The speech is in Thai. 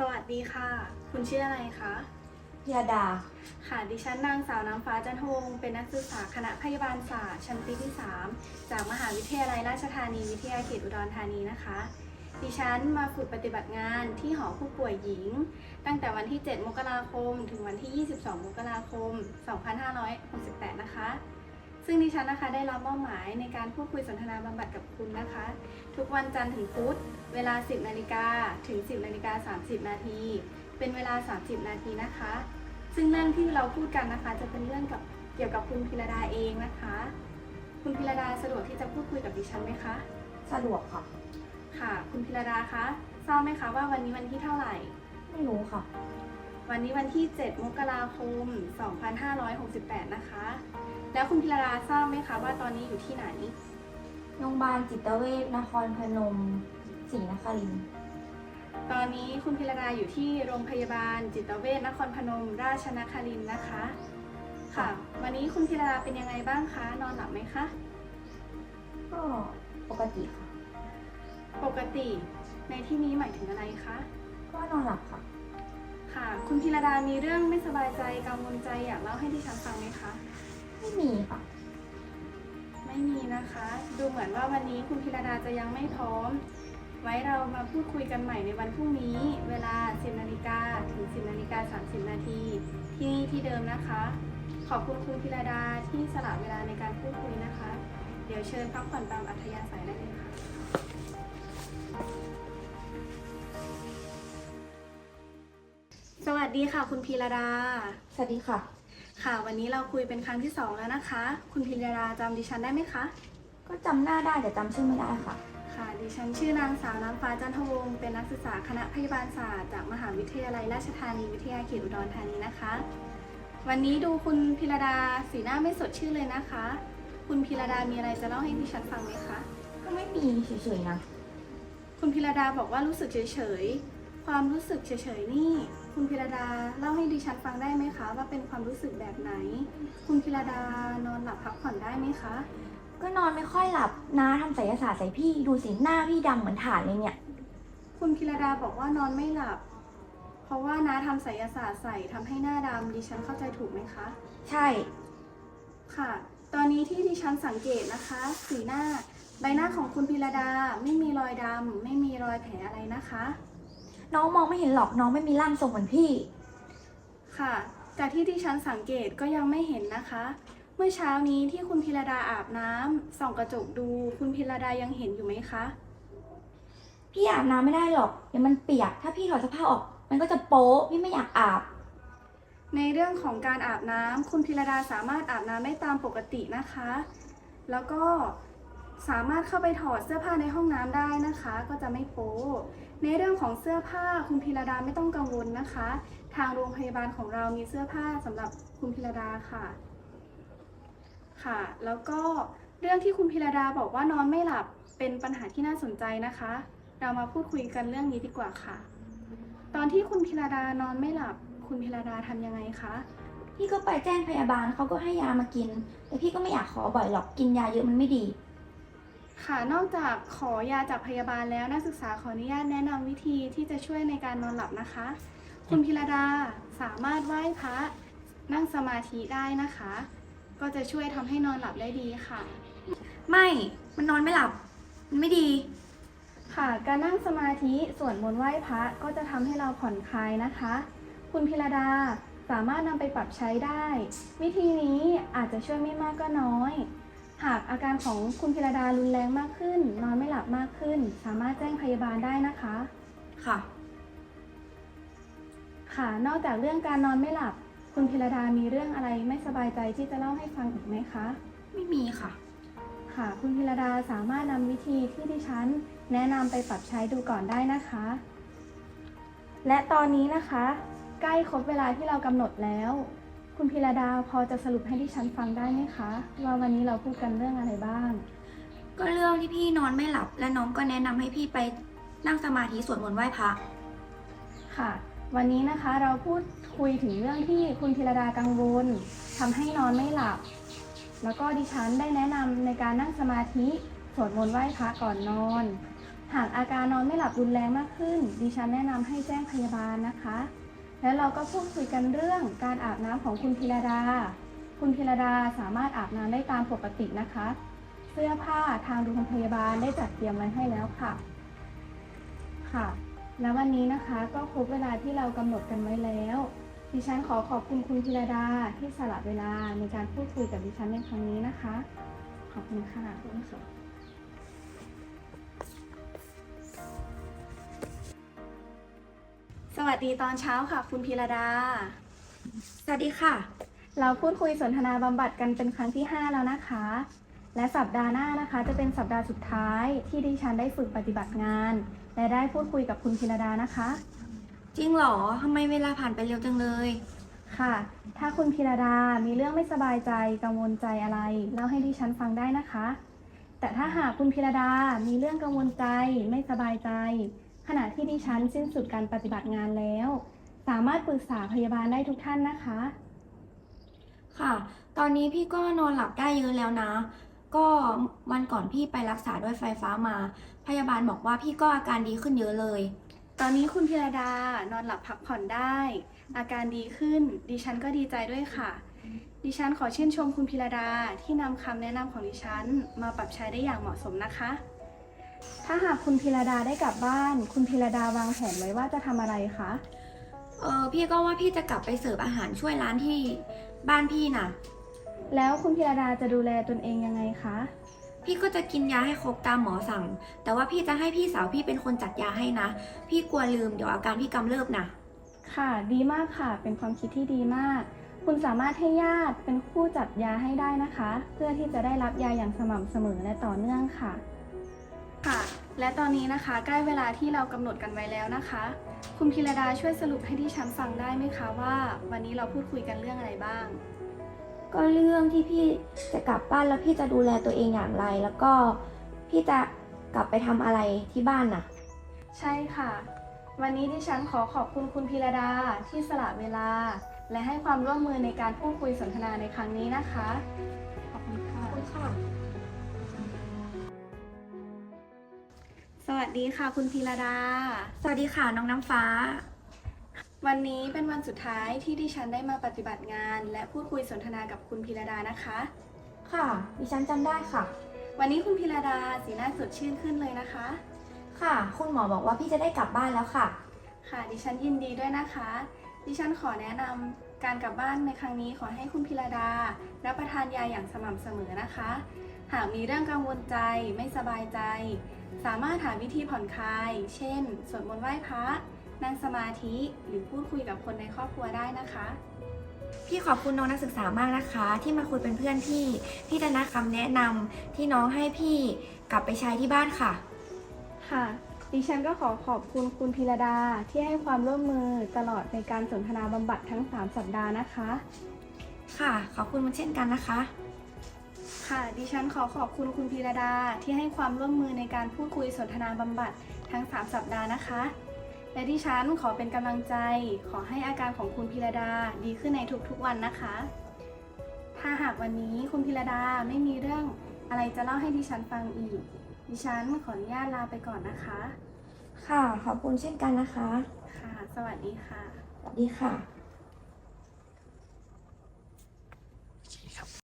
สวัสดีค่ะ คุณชื่ออะไรคะ ยาดา ค่ะ ดิฉันนางสาวน้ำฟ้าจันทวงศ์เป็นนักศึกษาคณะพยาบาลศาสตร์ชั้นปีที่ 3 จากมหาวิทยาลัยราชธานีวิทยาเขตอุดรธานีนะคะ ดิฉันมาฝึกปฏิบัติงานที่หอผู้ป่วยหญิง ตั้งแต่วันที่ 7 มกราคม ถึงวันที่ 22 มกราคม 2568 นะคะ ซึ่งดิฉันนะคะได้รับมอบหมายในการพูดคุยสนทนาบำบัดกับคุณนะคะ ทุกวันจันทร์ถึงพุธเวลา 10นาฬิกาถึง 10นาฬิกา30 นาที เป็นเวลา 30 นาทีนะคะ ซึ่งเรื่องที่เราพูดกันนะคะ จะเป็นเรื่องกับเกี่ยวกับคุณพิรดาเองนะคะ คุณพิรดาสะดวกที่จะพูดคุยกับดิฉันไหมคะ สะดวกค่ะ ค่ะ คุณพิรดาคะทราบไหมคะว่าวันนี้วันที่เท่าไหร่ ไม่รู้ค่ะ วันนี้วันที่ 7 มกราคม 2568 นะคะ แล้วคุณพิรดาทราบไหมคะว่าตอนนี้อยู่ที่ไหน โรงพยาบาลจิตเวชนครพนมศรีนครินทร์ตอนนี้คุณพิรดาอยู่ที่โรงพยาบาลจิตเวชนครพนม ราชนครินทร์นะคะ ค่ะ วันนี้คุณพิรดาเป็นยังไงบ้างคะ นอนหลับไหมคะ ก็ปกติค่ะ ปกติ ในที่นี้หมายถึงอะไรคะ ก็นอนหลับค่ะ ค่ะ คุณพิรดามีเรื่องไม่สบายใจกังวลใจอยากเล่าให้ดิฉันฟังไหมคะ ไม่มีค่ะ ไม่มีนะคะ ดูเหมือนว่าวันนี้คุณพิรดาจะยังไม่พร้อม ไว้เรามาพูดคุยกันใหม่ในวันพรุ่งนี้ เวลา 10นาฬิกาถึง 10นาฬิกา30นาทีที่นี่ที่เดิมนะคะ ขอบคุณคุณพิรดาที่สละเวลาในการพูดคุยนะคะ เดี๋ยวเชิญพักผ่อนตามอัธยาศัยได้เลยค่ะ สวัสดีค่ะ คุณพิรดา สวัสดีค่ะ ค่ะ วันนี้เราคุยเป็นครั้งที่สองแล้วนะคะ คุณพิรดาจำดิฉันได้ไหมคะ ก็จำหน้าได้แต่จำชื่อไม่ได้ค่ะ ค่ะ ดิฉันชื่อนางสาวน้ำฟ้าจันทวงศ์เป็นนักศึกษาคณะพยาบาลศาสตร์จากมหาวิทยาลัยราชธานีวิทยาเขตอุดรธานีนะคะ วันนี้ดูคุณพิรดาสีหน้าไม่สดชื่นเลยนะคะ คุณพิรดามีอะไรจะเล่าให้ดิฉันฟังไหมคะ ก็ไม่มีเฉยๆนะ คุณพิรดาบอกว่ารู้สึกเฉยๆ ความรู้สึกเฉยๆนี่ คุณพิรดาเล่าให้ดิฉันฟังได้ไหมคะ ว่าเป็นความรู้สึกแบบไหน คุณพิรดานอนหลับพักผ่อนได้ไหมคะ ก็นอนไม่ค่อยหลับน้าทำไสยศาสตร์ใส่พี่ดูสิหน้าพี่ดำเหมือนถ่านเลยเนี่ย คุณพิรดาบอกว่านอนไม่หลับ เพราะว่าน้าทำไสยศาสตร์ใส่ทำให้หน้าดำดิฉันเข้าใจถูกไหมคะ ใช่ ค่ะ ตอนนี้ที่ดิฉันสังเกตนะคะ สีหน้า ใบหน้าของคุณพิรดาไม่มีรอยดำไม่มีรอยแผลอะไรนะคะ น้องมองไม่เห็นหรอกน้องไม่มีร่างทรงเหมือนพี่ ค่ะ จากที่ดิฉันสังเกตก็ยังไม่เห็นนะคะ เมื่อเช้านี้ที่คุณพิรดาอาบน้ำส่องกระจกดูคุณพิรดายังเห็นอยู่ไหมคะ พี่อาบน้ำไม่ได้หรอกเดี๋ยวมันเปียก ถ้าพี่ถอดเสื้อผ้าออก มันก็จะโป๊ะพี่ไม่อยากอาบ ในเรื่องของการอาบน้ำคุณพิรดาสามารถอาบน้ำได้ตามปกตินะคะ แล้วก็สามารถเข้าไปถอดเสื้อผ้าในห้องน้ำได้นะคะ ก็จะไม่โป๊ ในเรื่องของเสื้อผ้าคุณพิรดาไม่ต้องกังวลนะคะ ทางโรงพยาบาลของเรามีเสื้อผ้าสำหรับคุณพิรดาค่ะ ค่ะ แล้วก็เรื่องที่คุณพิรดาบอกว่านอนไม่หลับเป็นปัญหาที่น่าสนใจนะคะ เรามาพูดคุยกันเรื่องนี้ดีกว่าค่ะ ตอนที่คุณพิรดานอนไม่หลับคุณพิรดาทำยังไงคะพี่ก็ไปแจ้งพยาบาลเขาก็ให้ยามากิน แต่พี่ก็ไม่อยากขอบ่อยหรอกกินยาเยอะมันไม่ดี ค่ะ นอกจากขอยาจากพยาบาลแล้วนักศึกษาขออนุญาตแนะนำวิธีที่จะช่วยในการนอนหลับนะคะ คุณพิรดาสามารถไหว้พระนั่งสมาธิได้นะคะ ก็จะช่วยทำให้นอนหลับได้ดีค่ะ ไม่ มันนอนไม่หลับ มันไม่ดี ค่ะ การนั่งสมาธิสวดมนต์ไหว้พระก็จะทำให้เราผ่อนคลายนะคะ คุณพิรดาสามารถนำไปปรับใช้ได้ วิธีนี้อาจจะช่วยไม่มากก็น้อย หากอาการของคุณพิรดารุนแรงมากขึ้น นอนไม่หลับมากขึ้น สามารถแจ้งพยาบาลได้นะคะ ค่ะ ค่ะ นอกจากเรื่องการนอนไม่หลับ คุณพิรดามีเรื่องอะไรไม่สบายใจที่จะเล่าให้ฟังอีกไหมคะ ไม่มีค่ะ ค่ะ คุณพิรดาสามารถนำวิธีที่ดิฉัน แนะนำไปปรับใช้ดูก่อนได้นะคะ และตอนนี้นะคะ ใกล้ครบเวลาที่เรากำหนดแล้ว คุณพิรดาพอจะสรุปให้ดิฉันฟังได้ไหมคะ ว่าวันนี้เราพูดกันเรื่องอะไรบ้าง ก็เรื่องที่พี่นอนไม่หลับ และน้องก็แนะนำให้พี่ไปนั่งสมาธิสวดมนต์ไหว้พระ ค่ะ วันนี้นะคะเราพูดคุยถึงเรื่องที่คุณพิรดากังวลทำให้นอนไม่หลับ แล้วก็ดิฉันได้แนะนำในการนั่งสมาธิสวดมนต์ไหว้พระก่อนนอนหหากอาการนอนไม่หลับรุนแรงมากขึ้น ดิฉันแนะนำให้แจ้งพยาบาลนะคะ แล้วเราก็พูดคุยกันเรื่องการอาบน้ำของคุณพิรดา คุณพิรดาสามารถอาบน้ำได้ตามปกตินะคะ เสื้อผ้าทางโรงพยาบาลได้จัดเตรียมไว้ให้แล้วค่ะ ค่ะ แล้ววันนี้นะคะก็ครบเวลาที่เรากำหนดกันไว้แล้วดิฉันขอขอบคุณคุณพิรดาที่สละเวลาในการพูดคุยกับดิฉันในครั้งนี้นะคะ ขอบคุณค่ะ สวัสดีตอนเช้าค่ะ คุณพิรดา สวัสดีค่ะ เราพูดคุยสนทนาบำบัดกันเป็นครั้งที่ 5 แล้วนะคะ และสัปดาห์หน้านะคะ จะเป็นสัปดาห์สุดท้ายที่ดิฉันได้ฝึกปฏิบัติงาน และได้พูดคุยกับคุณพิรดานะคะ จริงเหรอทำไมเวลาผ่านไปเร็วจังเลย ค่ะ ถ้าคุณพิรดา มีเรื่องไม่สบายใจกังวลใจอะไรเล่าให้ดิฉันฟังได้นะคะ แต่ถ้าหากคุณพิรดา มีเรื่องกังวลใจไม่สบายใจ ขณะที่ดิฉันสิ้นสุดการปฏิบัติงานแล้ว สามารถปรึกษาพยาบาลได้ทุกท่านนะคะ ค่ะ ตอนนี้พี่ก็นอนหลับได้เยอะแล้วนะ ก็วันก่อนพี่ไปรักษาด้วยไฟฟ้ามา พยาบาลบอกว่าพี่ก็อาการดีขึ้นเยอะเลย ตอนนี้คุณพิรดานอนหลับพักผ่อนได้ อาการดีขึ้น ดิฉันก็ดีใจด้วยค่ะ ดิฉันขอชื่นชมคุณพิรดาที่นำคำแนะนำของดิฉัน มาปรับใช้ได้อย่างเหมาะสมนะคะ ถ้าหากคุณพิรดาได้กลับบ้าน คุณพิรดาวางแผนไว้ว่าจะทำอะไรคะ เออพี่ก็ว่าพี่จะกลับไปเสิร์ฟอาหารช่วยร้านที่บ้านพี่น่ะ แล้วคุณพิรดาจะดูแลตนเองยังไงคะ พี่ก็จะกินยาให้ครบตามหมอสั่ง แต่ว่าพี่จะให้พี่สาวพี่เป็นคนจัดยาให้นะ พี่กลัวลืมเดี๋ยวอาการพี่กำเริบนะค่ะ ดีมากค่ะ เป็นความคิดที่ดีมาก คุณสามารถให้ญาติเป็นผู้จัดยาให้ได้นะคะ เพื่อที่จะได้รับยาอย่างสม่ำเสมอและต่อเนื่องค่ะค่ะ และตอนนี้นะคะใกล้เวลาที่เรากำหนดกันไว้แล้วนะคะ คุณพิรดาช่วยสรุปให้ดิฉันฟังได้ไหมคะว่า วันนี้เราพูดคุยกันเรื่องอะไรบ้าง ก็เรื่องที่พี่จะกลับบ้านแล้วพี่จะดูแลตัวเองอย่างไร แล้วก็พี่จะกลับไปทำอะไรที่บ้านน่ะ ใช่ค่ะ วันนี้ดิฉันขอขอบคุณคุณพิรดาที่สละเวลา และให้ความร่วมมือในการพูดคุยสนทนาในครั้งนี้นะคะ ขอบคุณค่ะค่ะสวั สดีค่ะคุณพิรดา สวัสดีค่ะน้องน้ำฟ้า วันนี้เป็นวันสุดท้ายที่ดิฉันได้มาปฏิบัติงาน และพูดคุยสนทนากับคุณพิรดานะคะ ค่ะ ดิฉันจำได้ค่ะ วันนี้คุณพิรดาสีหน้าสดชื่นขึ้นเลยนะคะ ค่ะ คุณหมอบอกว่าพี่จะได้กลับบ้านแล้วค่ะ ค่ะ ดิฉันยินดีด้วยนะคะ ดิฉันขอแนะนำการกลับบ้านในครั้งนี้ขอให้คุณพิรดา รับประทานยาอย่างสม่ำเสมอนะคะ หากมีเรื่องกังวลใจไม่สบายใจ สามารถหาวิธีผ่อนคลาย เช่น สวดมนต์ไหว้พระ นั่งสมาธิ หรือพูดคุยกับคนในครอบครัวได้นะคะ พี่ขอบคุณน้องนักศึกษามากนะคะ ที่มาคุยเป็นเพื่อนพี่ พี่จะนัดคำแนะนำที่น้องให้พี่กลับไปใช้ที่บ้านค่ะ ค่ะ ดิฉันก็ขอขอบคุณคุณพิรดาที่ให้ความร่วมมือตลอดในการสนทนาบำบัดทั้ง 3 สัปดาห์นะคะ ค่ะ ขอบคุณเช่นกันนะคะ ค่ะ ดิฉันขอขอบคุณคุณพีรดาที่ให้ความร่วมมือในการพูดคุยสนทนาบำบัดทั้ง 3 สัปดาห์นะคะ และดิฉันขอเป็นกำลังใจ ขอให้อาการของคุณพีรดาดีขึ้นในทุกๆวันนะคะ ถ้าหากวันนี้คุณพีรดาไม่มีเรื่องอะไรจะเล่าให้ดิฉันฟังอีก ดิฉันขออนุญาตลาไปก่อนนะคะ ค่ะ ขอบคุณเช่นกันนะคะ ค่ะ สวัสดีค่ะ สวัสดีค่ะ